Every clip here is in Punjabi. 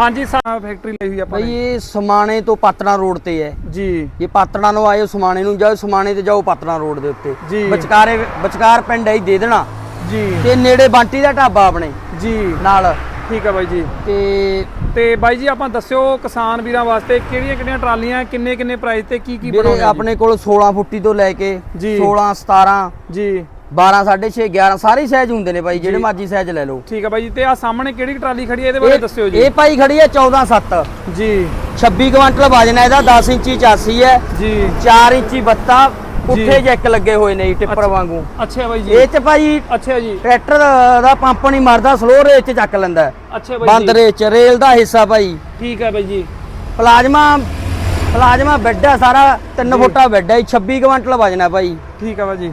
ਹਾਂਜੀ ਫੈਕਟਰੀ ਲਈ ਹੋਈ ਆਪਾਂ ਬਈ ਨੇ। ਇਹ ਸਮਾਣੇ ਤੋਂ ਪਾਤਣਾ ਰੋਡ ਤੇ ਹੈ। ਜੀ। ਇਹ ਪਾਤਣਾ ਨੂੰ ਆਇਓ ਸਮਾਣੇ ਨੂੰ ਜਾਓ ਸਮਾਣੇ ਤੇ ਜਾਓ ਪਾਤਣਾ ਰੋਡ ਦੇ ਉੱਤੇ। ਜੀ। ਵਿਚਕਾਰੇ ਵਿਚਕਾਰ ਪਿੰਡ ਹੈ ਜੀ ਦੇ ਦੇਣਾ। ਜੀ। ਤੇ ਨੇੜੇ ਬੰਟੀ ਦਾ ਢਾਬਾ ਆਪਣੇ ਜੀ। ਨਾਲ। ਠੀਕ ਹੈ ਬਾਈ ਜੀ। ਤੇ ਤੇ ਬਾਈ ਜੀ ਆਪਾਂ ਦੱਸਿਓ ਕਿਸਾਨ ਵੀਰਾਂ ਵਾਸਤੇ ਕਿਹੜੀਆਂ ਕਿਹੜੀਆਂ ਟਰਾਲੀਆਂ ਕਿੰਨੇ ਕਿੰਨੇ ਪ੍ਰਾਈਸ ਤੇ ਕੀ ਕੀ ਵੀਰੇ ਬਣਾਉਣੇ ਆਪਣੇ ਕੋਲ 16 ਫੁੱਟੀ ਤੋਂ ਲੈ ਕੇ ਜੀ। 16 17 ਜੀ। 12 6.5 11 ਸਾਰੇ ਸਾਈਜ਼ ਹੁੰਦੇ ਨੇ ਬਾਈ ਜਿਹੜੇ। ਮਰਜ਼ੀ ਸਾਈਜ਼ ਲੈ ਲਓ। ਠੀਕ ਹੈ ਬਾਈ ਜੀ ਤੇ ਆ ਸਾਹਮਣੇ ਕਿਹੜੀ ਟਰਾਲੀ ਖੜੀ ਹੈ ਇਹਦੇ ਬਾਰੇ ਦੱਸਿਓ ਜੀ। ਇਹ ਭਾਈ ਖੜੀ ਹੈ 14 7 ਜੀ। 26 ਕੁਇੰਟਲ ਵਜਨ ਹੈ ਇਹਦਾ 10 ਇੰਚੀ ਚਾਸੀ ਹੈ। ਜੀ। 4 ਇੰਚੀ ਬੱਤਾ। ਪੁੱਠੇ ਜੈਕ ਲੱਗੇ ਹੋਏ ਨੇ ਟਿੱਪਰ। ਵਾਂਗੂ। ਅੱਛਾ ਬਾਈ ਜੀ। ਇਹ ਚ ਭਾਈ ਅੱਛਾ ਜੀ। ਟਰੈਕਟਰ ਦਾ ਪੰਪ ਨਹੀਂ ਮਾਰਦਾ ਸਲੋ ਰੇਸ ਚ ਚੱਕ ਲੈਂਦਾ। ਅੱਛਾ ਬਾਈ ਬੰਦ ਜੀ। ਰੇਸ ਚ ਰੇਲ ਦਾ ਹਿੱਸਾ ਭਾਈ। ਠੀਕ ਹੈ ਬਾਈ ਜੀ। ਪਲਾਜ਼ਮਾ ਪਲਾਜ਼ਮਾ ਬੈੱਡ ਹੈ ਸਾਰਾ 3 ਜੀ। ਫੁੱਟਾ ਬੈੱਡ ਹੈ 26 ਕੁਇੰਟਲ ਵਜਨ ਹੈ ਭਾਈ। ਠੀਕ ਹੈ ਬਾਈ ਜੀ।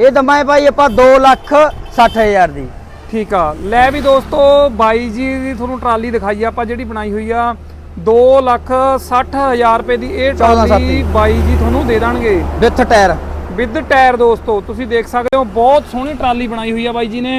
ਇਹ ਦਮਾ ਹੈ ਭਾਈ ਆਪਾਂ 2 ਲੱਖ 60 ਹਜ਼ਾਰ ਦੀ। ਠੀਕ ਆ। ਲੈ ਵੀ ਦੋਸਤੋ ਬਾਈ ਜੀ ਦੀ ਤੁਹਾਨੂੰ ਟਰਾਲੀ ਦਿਖਾਈ ਆਪਾਂ ਜਿਹੜੀ ਬਣਾਈ ਹੋਈ ਆ 2 ਲੱਖ 60 ਹਜ਼ਾਰ ਰੁਪਏ ਦੀ ਇਹ 14 ਟਰਾਲੀ। ਬਾਈ ਜੀ ਤੁਹਾਨੂੰ ਦੇ ਦੇਣਗੇ। With tyre. ਵਿਦ ਟਾਇਰ ਦੋਸਤੋ ਤੁਸੀਂ ਦੇਖ ਸਕਦੇ ਹੋ ਬਹੁਤ ਸੋਹਣੀ ਟਰਾਲੀ ਬਣਾਈ ਹੋਈ ਆ ਬਾਈ ਜੀ ਨੇ।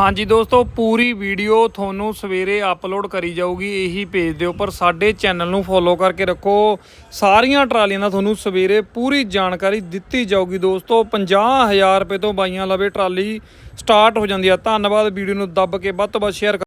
ਹਾਂਜੀ ਦੋਸਤੋ, ਪੂਰੀ ਵੀਡੀਓ ਤੁਹਾਨੂੰ ਸਵੇਰੇ ਅਪਲੋਡ ਕਰੀ ਜਾਊਗੀ ਇਹੀ ਪੇਜ ਦੇ ਉੱਪਰ। ਸਾਡੇ ਚੈਨਲ ਨੂੰ ਫੋਲੋ ਕਰਕੇ ਰੱਖੋ। ਸਾਰੀਆਂ ਟਰਾਲੀਆਂ ਦਾ ਤੁਹਾਨੂੰ ਸਵੇਰੇ ਪੂਰੀ ਜਾਣਕਾਰੀ ਦਿੱਤੀ ਜਾਊਗੀ ਦੋਸਤੋ। 50000 ਰੁਪਏ ਤੋਂ ਬਾਈਆਂ ਲਵੇ ਟਰਾਲੀ ਸਟਾਰਟ ਹੋ ਜਾਂਦੀ ਆ। ਧੰਨਵਾਦ, ਵੀਡੀਓ ਨੂੰ ਦੱਬ ਕੇ ਵੱਧ ਤੋਂ ਵੱਧ ਸ਼ੇਅਰ